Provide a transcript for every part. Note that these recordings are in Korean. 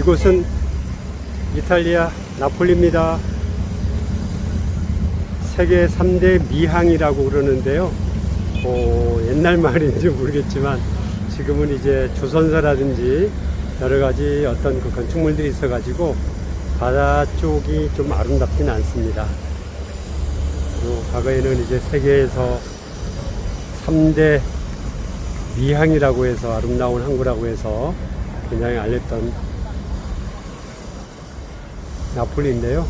이곳은 이탈리아 나폴리입니다. 세계 3대 미항이라고 그러는데요. 어, 옛날 말인지 모르겠지만 지금은 이제 조선사라든지 여러 가지 어떤 그 건축물들이 있어가지고 바다 쪽이 좀 아름답진 않습니다. 그리고 과거에는 이제 세계에서 3대 미항이라고 해서 아름다운 항구라고 해서 굉장히 알렸던 나폴리인데요.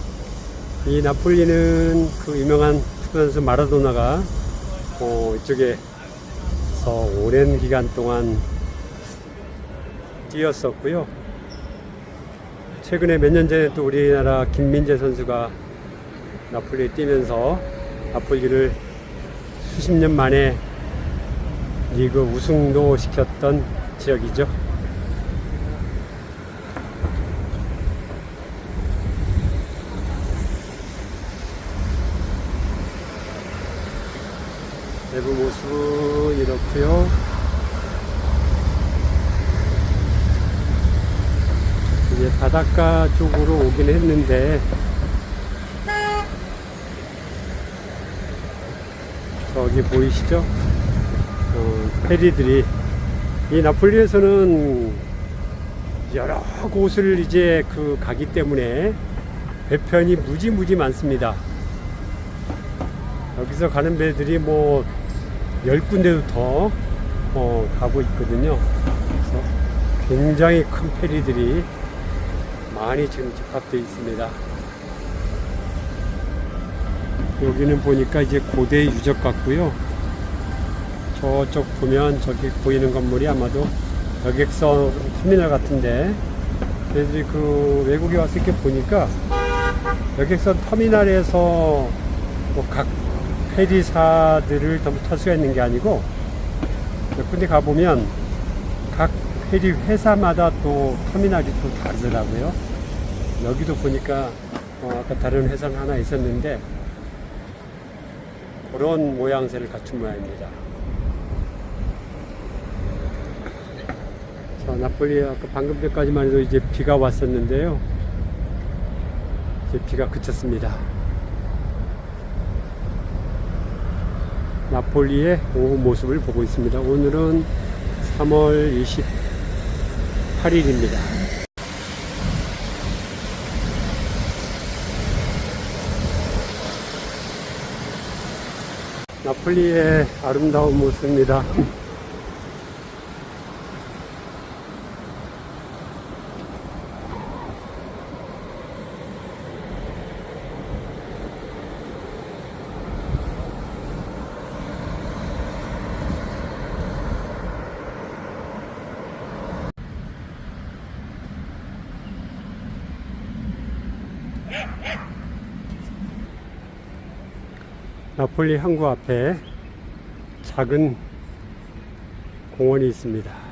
이 나폴리는 그 유명한 축구 선수 마라도나가 어, 이쪽에서 오랜 기간 동안 뛰었었고요. 최근에 몇 년 전에 또 우리나라 김민재 선수가 나폴리에 뛰면서 나폴리를 수십 년 만에 리그 우승도 시켰던 지역이죠. 내부 모습은 이렇고요. 이제 바닷가 쪽으로 오긴 했는데 저기 보이시죠? 어, 페리들이 이 나폴리에서는 여러 곳을 이제 그 가기 때문에 배편이 무지무지 많습니다. 여기서 가는 배들이 뭐 열 군데도 더 어, 가고 있거든요. 그래서 굉장히 큰 페리들이 많이 지금 집합되어 있습니다. 여기는 보니까 이제 고대 유적 같고요. 저쪽 보면 저기 보이는 건물이 아마도 여객선 터미널 같은데 애들이 그 외국에 와서 이렇게 보니까 여객선 터미널에서 뭐각 페리사들을 전부 탈 수가 있는 게 아니고 몇 군데 가보면 각 페리 회사마다 또 터미널이 또 다르더라고요. 여기도 보니까 어, 아까 다른 회사는 하나 있었는데 그런 모양새를 갖춘 모양입니다. 자, 나폴리 아까 방금 전까지만 해도 이제 비가 왔었는데요. 이제 비가 그쳤습니다. 나폴리의 오후 모습을 보고 있습니다. 오늘은 3월 28일입니다. 나폴리의 아름다운 모습입니다. 나폴리 항구 앞에 작은 공원이 있습니다.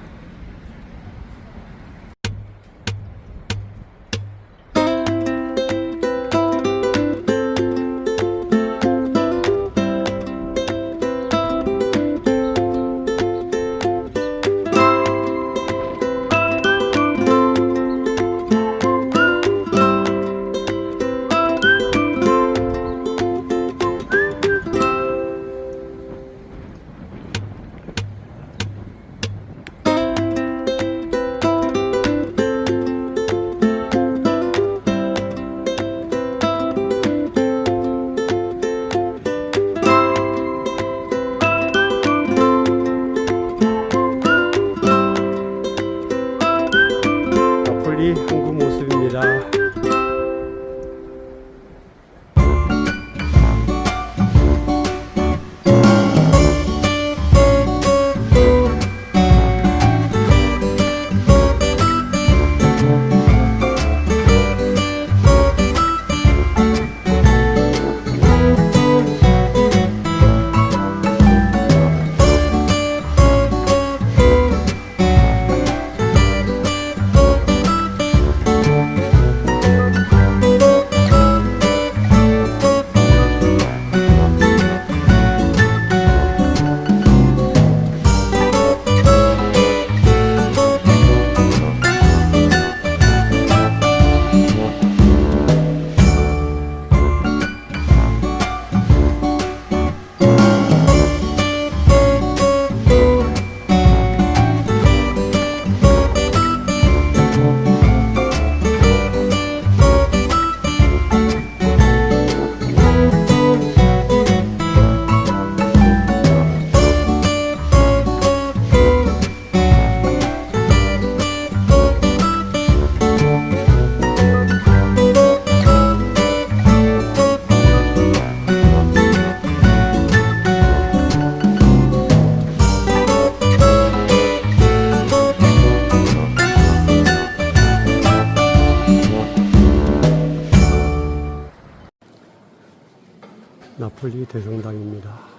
나폴리 대성당입니다.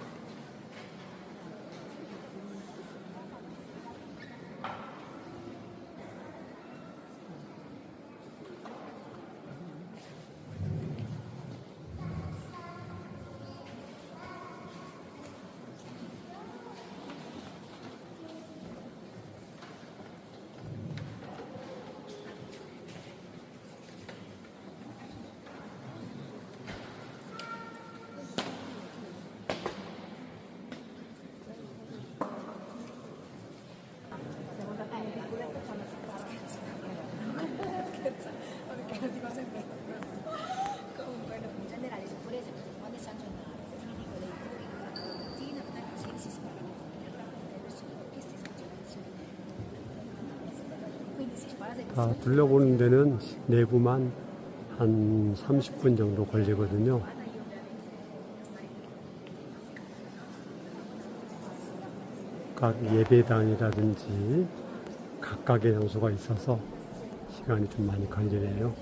다 둘러보는 데는 내부만 한 30분 정도 걸리거든요. 각 예배당이라든지 각각의 장소가 있어서 시간이 좀 많이 걸리네요.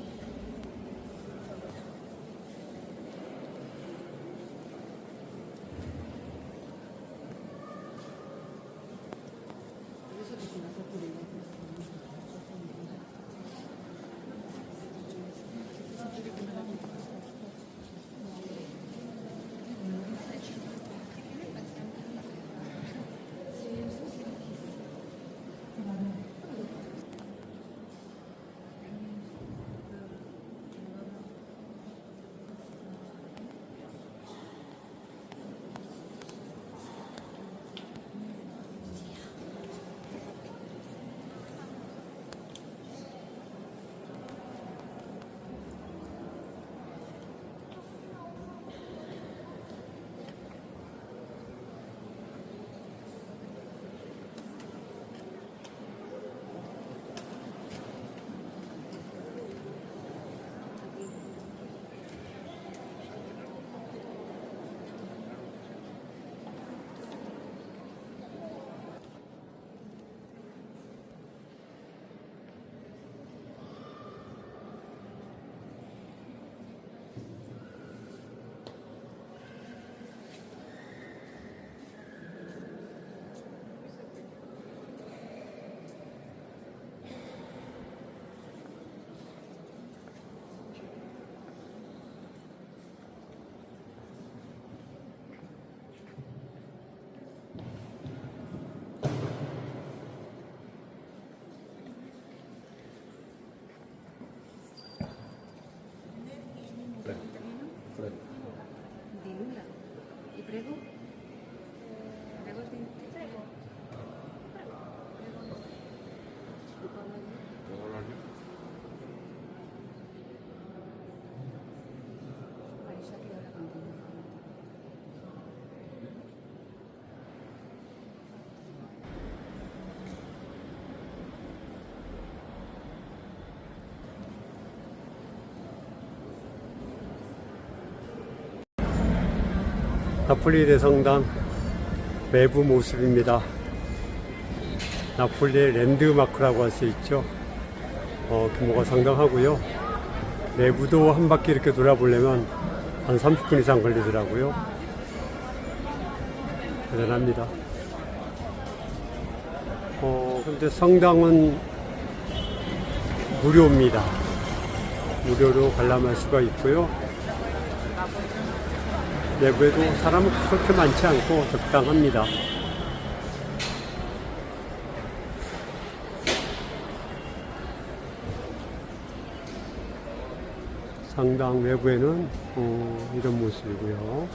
나폴리 대성당 외부 모습입니다. 나폴리의 랜드마크라고 할 수 있죠. 어, 규모가 상당하고요. 내부도 한 바퀴 이렇게 돌아보려면 한 30분 이상 걸리더라고요. 대단합니다. 어, 근데 성당은 무료입니다. 무료로 관람할 수가 있고요. 내부에도 사람은 그렇게 많지 않고 적당합니다. 상당 외부에는 어, 이런 모습이고요.